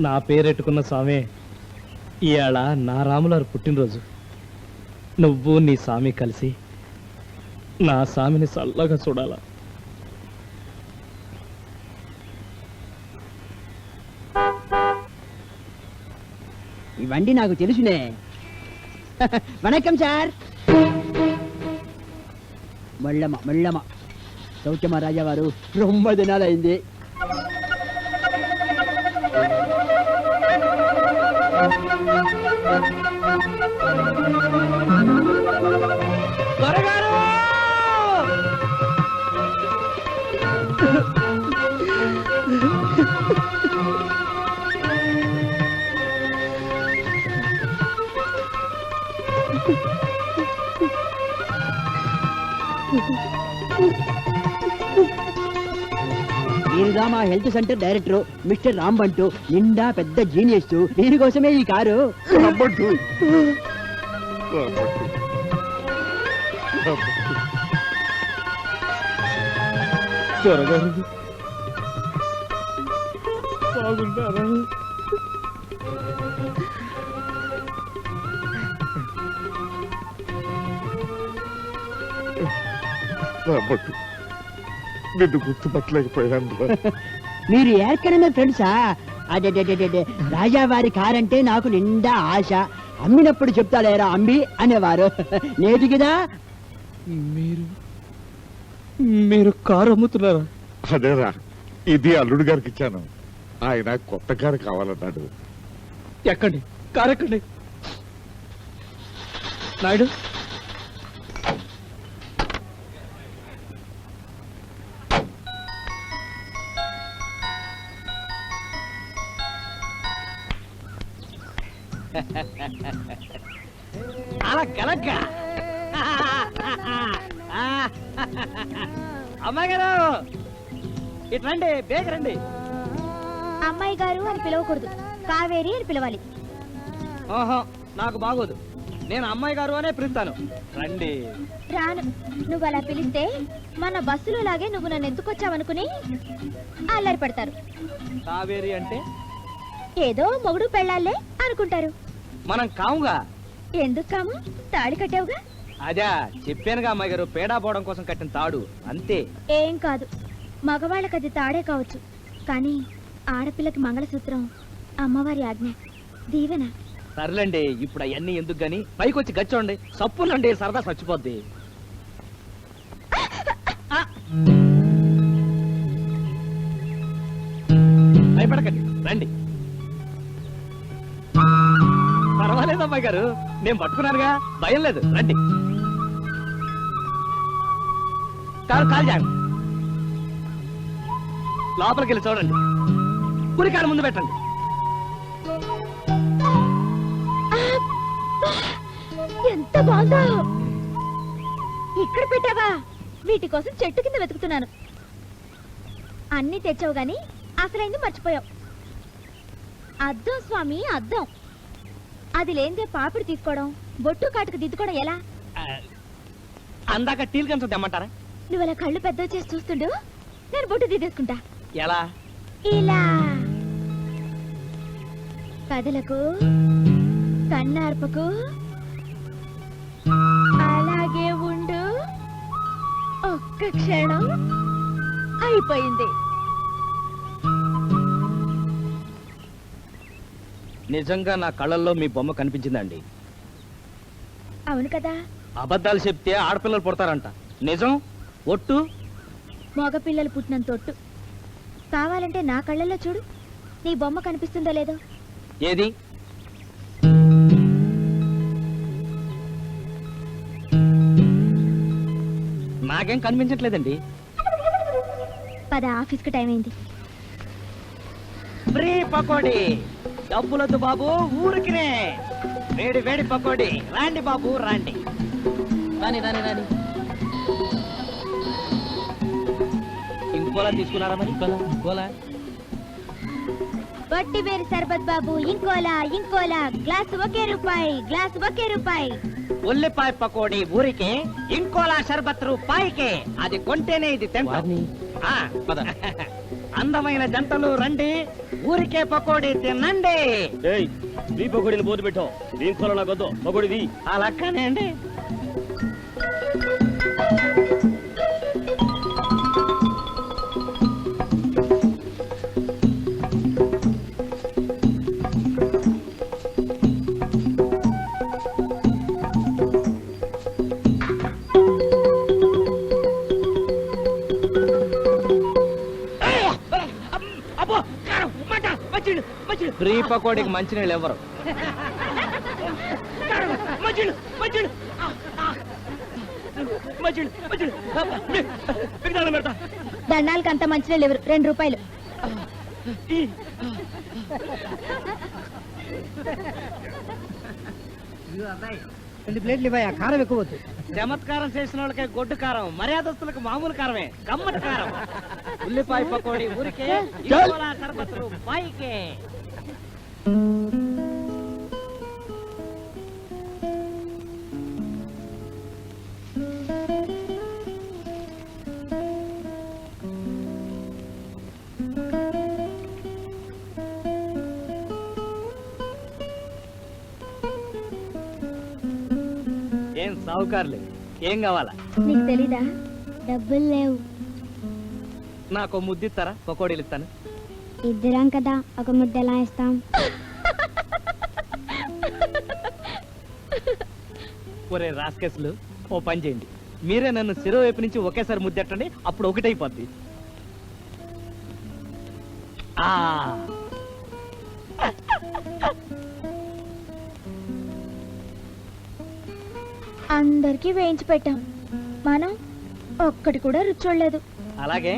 నా పేరెట్టుకున్న స్వామి ఇవాళ నా రాములారు పుట్టినరోజు. నువ్వు నీ స్వామి కలిసి నా స్వామిని చల్లగా చూడాలా? ఇవన్నీ నాకు తెలుసునే. వణకం సార్. మళ్ళమ్మ మళ్ళమ్మ సౌఖ్యమ రాజావారు రొమ్మ దినాలైంది త్వరగారు! వీరుగా మా health centre director mister Rambantu నిండా పెద్ద జీనియస్ దీనికోసమే ఈ కారు. రమ్మంటూ రమ్మంటూ. బాగున్నారా? రమ్మంటూ. నిన్ను గుర్తుపట్టలేకపోయాను. మీరు ఏర్కనమే ఫ్రెండ్సా అదే రాజావారి కార్ అంటే నాకు నిండా ఆశ. అమ్మినప్పుడు చెప్తాలేరా అంబి అనేవారు. నేటి కదా మీరు మీరు కారు అమ్ముతున్నారా అదేరా ఇది అల్లుడు గారికి ఇచ్చాను ఆయన కొత్త కారు కావాలన్నాడు. ఎక్కండి కారు ఎక్కండి నాయుడు అమ్మాయి గారు ఇట్రండి బేగ రండి. అమ్మాయి గారు అని పిలవకూడదు. కావేరి అని పిలవాలి. ఓహో నాకు బాగోదు. నేను అమ్మాయి గారు అనే పిలుస్తాను. రండి. రాను. నువ్వు అలా పిలిస్తే మన బస్సులో లాగే నువ్వు నన్ను ఎందుకొచ్చావనుకుని అల్లరి పడతారు. కావేరి అంటే? ఏదో మొగుడు పెళ్ళాలే అనుకుంటారు. మనం కాముగా? ఎందుకు కాము? తాళి కట్టావుగా? అదా చెప్పానుగా అమ్మాయి గారు పేడా పోవడం కోసం కట్టిన తాడు అంతే. ఏం కాదు. మగవాళ్ళకి అది తాడే కావచ్చు. కానీ ఆడపిల్లకి మంగళసూత్రం అమ్మవారి ఆజ్ఞ దీవెన. సర్లేండి ఇప్పుడు అవన్నీ ఎందుకు గాని పైకి వచ్చి గచ్చోండి. సప్పులండి సరదా చచ్చిపోద్ది! భయపడకండి రండి. పర్వాలేదు అమ్మాయి గారు నేను పట్టుకున్నానుగా భయం లేదు రండి. కాలు కాలు జాగ లోపలికి వెళ్ళి చూడండి. కుడికాలు ముందు పెట్టండి. ఎంత బాగుందో. ఇక్కడ పెట్టావా? వీటి కోసం చెట్టు కింద వెతుకుతున్నాను. అన్ని తెచ్చావు గాని అసలైంది మర్చిపోయావు. అద్దం స్వామి అద్దం. అది లేనిదే పాపిడి తీసుకోవడం బొట్టు కాటుకు దిద్దుకోవడం ఎలా? అందాక టీల్ కన్స్ తెమ్మంటారా? నువ్వు అలా కళ్ళు పెద్ద చేసి చూస్తుండు? నేను బొట్టు దిద్దేసుకుంటా ఎలా? ఇలా. కదలకు కన్నార్పకు. అలాగే ఉండు. ఒక్క క్షణం అయిపోయింది. నిజంగా నా కళ్ళల్లో మీ బొమ్మ కనిపించిందండి. అవును కదా. అబద్ధాలు చెప్తే ఆడపిల్లలు పుడతారంట. నిజం? ఒట్టు? మగపిల్లలు పుట్టినంత తొట్టు కావాలంటే నా కళ్ళల్లో చూడు. నీ బొమ్మ కనిపిస్తుందో లేదో. ఏది? నాకేం కనిపించట్లేదండి. పద ఆఫీస్కి టైం అయింది. ఫ్రీ పకోడీ. డబ్బులొద్దు బాబు ఊరికినే. వేడి వేడి పకోడీ. రాండి బాబు రాండి. రాని రాని రాని. ఇంకోలా తీసుకున్నారా మరి? ఇంకోలా ఇంకోలా బట్టి వేరు సర్బత్ బాబు ఇంకోలా ఇంకోలా. గ్లాస్ ఒకే రూపాయి గ్లాస్ ఒకే రూపాయి. ఉల్లిపాయ పకోడీ ఊరికే ఇంకోలా షర్బత్ రూపాయికే. అది కొంటేనే ఇది తింటాం. ఆ, అందమైన జంటలు రండి ఊరికే పకోడీ తినండి ఏయ్ మీ పొగడిని బోధ పెట్టావు దీంతో నాకు వద్దు. పొగడిది. అలాగనే అండి. ఫ్రీ పకోడీకి మంచినీళ్ళు ఎవరు. దండాలకు అంత మంచినీళ్ళు ఎవరు? రెండు రూపాయలు. రెండు ప్లేట్లు ఇవ్వయా కారం ఎక్కువ చమత్కారం చేసిన వాళ్ళకి గొడ్డు కారం మర్యాదస్తులకు మామూలు కారమే గమ్మటి కారం. ఉల్లిపాయ పకోడీ ఊరికే ఇంకోలా సర్బత్ రూపాయికే ఏం సావుకారులే? ఏం కావాలా? నీకు తెలీదా? డబ్బులు లేవు. నాకు ముద్దిస్తారా? పకోడీలు ఇస్తాను. ఇద్దరం కదా ఒక ముద్ద ఎలా ఇస్తాం ఒరే రాస్కెస్లు ఓ పని చేయండి. మీరే నన్ను శిరో వైపు నుంచి ఒకేసారి ముద్దెట్టండి అప్పుడు ఒకటైపోద్ది. ఆ. అందరికీ వేయించి పెట్టాం. మనం ఒక్కటి కూడా రుచి చూడలేదు. అలాగే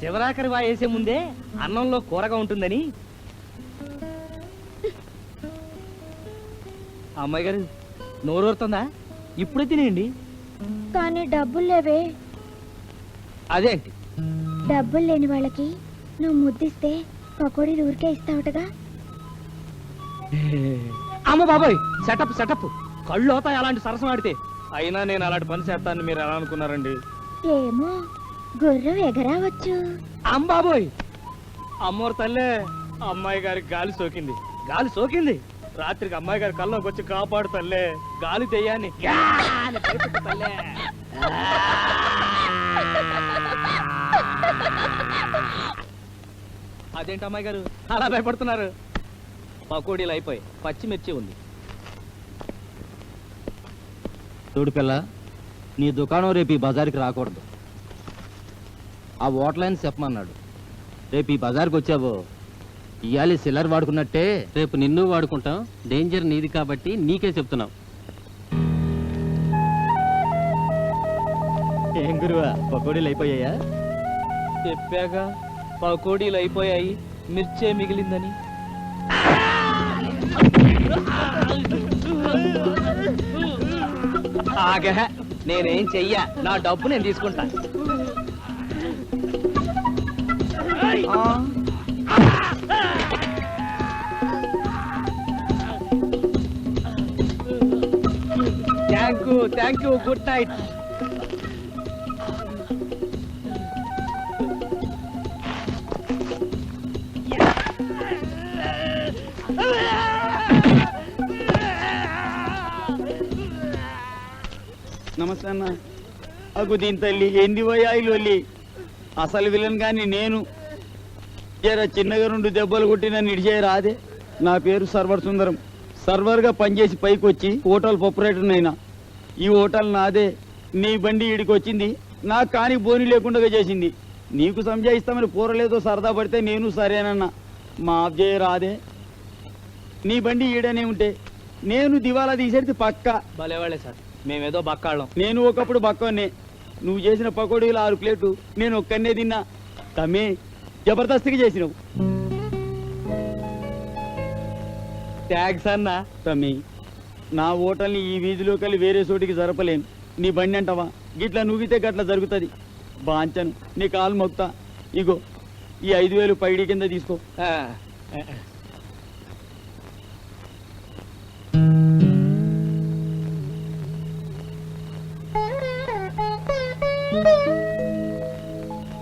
శివరాకరి వా వేసే ముందే అన్నంలో కూరగా ఉంటుందని? అమ్మాయి గారు నోరూరుతుందా ఇప్పుడే తినేయండి. కానీ డబ్బులు లేవే. అదేంటి డబ్బులు లేని వాళ్ళకి నువ్వు ముద్దిస్తే పకోడీలు ఊరికే ఇస్తావుటగా? అమ్మ బాబాయ్ సెటప్ సెటప్ కళ్ళు అవుతాయి అలాంటి సరసం ఆడితే. అయినా నేను అలాంటి పని చేస్తానని మీరు ఎలా అనుకున్నారండి? ఏమో గుర్రం ఎగరావచ్చు. అమ్మ బాబోయ్ అమ్మోరు తల్లే అమ్మాయి గారికి గాలి సోకింది. గాలి సోకింది? రాత్రికి అమ్మాయి గారి కల్లోకి వచ్చి కాపాడు తల్లే గాలి తెయ్యాన్ని తల్లే. అదేంటి అమ్మాయి గారు? అలా భయపడుతున్నారు. పకోడీలు అయిపోయి పచ్చిమిర్చి ఉంది. చూడు పిల్ల నీ దుకాణం రేపు ఈ బజార్కి రాకూడదు. ఆ ఓట్లైన్ చెప్పమన్నాడు. రేపు ఈ బజార్కి వచ్చావో. ఇయాలి సిల్లర్ వాడుకున్నట్టే. రేపు నిన్ను వాడుకుంటాం. డేంజర్ నీది కాబట్టి నీకే చెప్తున్నాం. ఏం గురువా పకోడీలు అయిపోయాయా? చెప్పాగా పకోడీలు అయిపోయాయి. మిర్చే మిగిలిందని. ఆగే నేనేం చెయ్యా నా డబ్బు నేను తీసుకుంటా. Thank you thank you good night నమస్తే అన్న. అగు దీని తల్లి ఏంది వయాయిలు అసలు విలన్ కానీ నేను. జర చిన్నగా రెండు దెబ్బలు కొట్టి నన్ను ఇడిచేయ రాదే. నా పేరు సర్వర్ సుందరం. సర్వర్గా పనిచేసి పైకి వచ్చి హోటల్ అయినా ఈ హోటల్ నాదే. నీ బండి ఈడికి వచ్చింది నా కాని బోని లేకుండా చేసింది. నీకు సంజాయిస్తామని పూరలేదో సరదా పడితే నేను సరేనన్నా. మా ఆబ్జేయ రాదే. నీ బండి ఈడనే ఉంటే నేను దివాలా తీసేది పక్కా. భలేవాళ్ళే సార్. మేమేదో బక్కాళ్ళం. నేను ఒకప్పుడు బక్కనే నువ్వు చేసిన పకోడీలు ఆరు ప్లేటు. నేను ఒక్కనే తిన్నా. తమ్మి జబర్దస్తిగా చేసినావు. ట్యాక్స్ అన్నా తమ్మి నా ఓటల్ని ఈ వీధిలోకి వెళ్ళి వేరే చోటికి జరపలేను. నీ బండి అంటావా? గిట్లా నువ్వితే గట్ల జరుగుతుంది. బాంచను నీ కాలు మొక్తా. ఇగో ఈ ఐదు వేలు పైడి కింద తీసుకో.